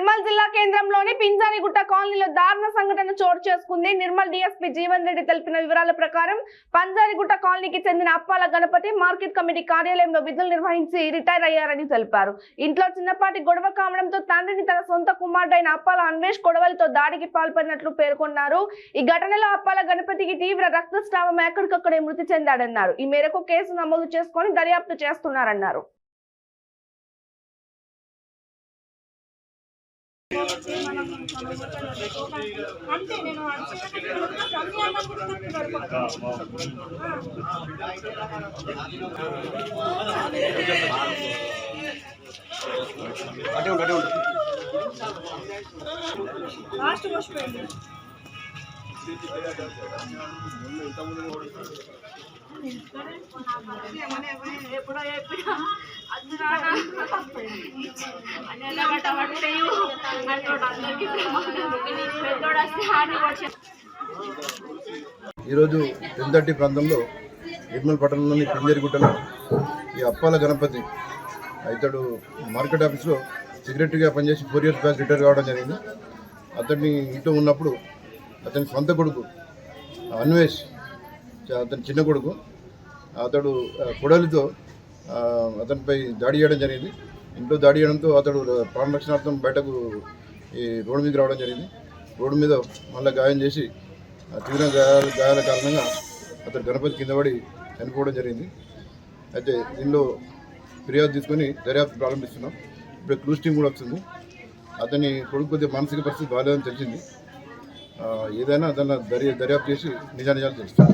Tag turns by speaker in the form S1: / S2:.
S1: నిర్మల్ జిల్లా కేంద్రంలోని పింజానిగుట్ట కాలనీలో దారుణ సంఘటన చోటు చేసుకుంది. నిర్మల్ డీఎస్పీ జీవన్ రెడ్డి తెలిపిన వివరాల ప్రకారం పంజానిగుట్ట కాలనీకి చెందిన అప్పాల గణపతి మార్కెట్ కమిటీ కార్యాలయంలో విధులు నిర్వహించి రిటైర్ అయ్యారని తెలిపారు. ఇంట్లో చిన్నపాటి గొడవ కావడంతో తండ్రిని తన సొంత కుమారుడైన అప్పాల అన్వేష్ గొడవలతో దాడికి పాల్పడినట్లు పేర్కొన్నారు. ఈ ఘటనలో అప్పాల గణపతికి తీవ్ర రక్తస్రావం ఎక్కడికక్కడే మృతి చెందాడన్నారు. ఈ మేరకు కేసు నమోదు చేసుకొని దర్యాప్తు చేస్తున్నారన్నారు.
S2: అంతే నేను
S3: అటే ఉండు అటే ఉండు
S2: లాస్ట్ వచ్చిపోయింది ఎప్పుడో ఎప్పుడో అందురానా అన్నీ కట్టబడతాయి అన్నోడు అందరికీ
S3: ఈరోజు పెందటి ప్రాంతంలో నిర్మల్ పట్టణంలోని పింజరిగుట్టలో ఈ అప్పాల గణపతి ఇతడు మార్కెట్ ఆఫీస్లో సెక్రటరీగా పనిచేసి ఫోర్ ఇయర్స్ బ్యాక్ రిటైర్ కావడం జరిగింది. అతన్ని ఇంట్లో ఉన్నప్పుడు అతని సొంత కొడుకు అన్వేష్ అతని చిన్న కొడుకు అతడు కొడలితో అతనిపై దాడి చేయడం జరిగింది. ఇంట్లో దాడి చేయడంతో అతడు ప్రాణరక్షణార్థం బయటకు ఈ రోడ్డు మీద రావడం జరిగింది. రోడ్డు మీద మళ్ళీ గాయం చేసి తీవ్ర గాయాల గాయాల కారణంగా అతడు గణపతి కింద పడి చనిపోవడం జరిగింది. అయితే దీనిలో ఫిర్యాదు తీసుకొని దర్యాప్తు ప్రారంభిస్తున్నాం. ఇప్పుడు క్లూస్ టీం కూడా వస్తుంది. అతని కొడుకు కొద్దిగా మానసిక పరిస్థితి బాగాలేదని తెలిసింది. ఏదైనా అతను దర్యా దర్యాప్తు చేసి నిజానిజాలు తెలుస్తాను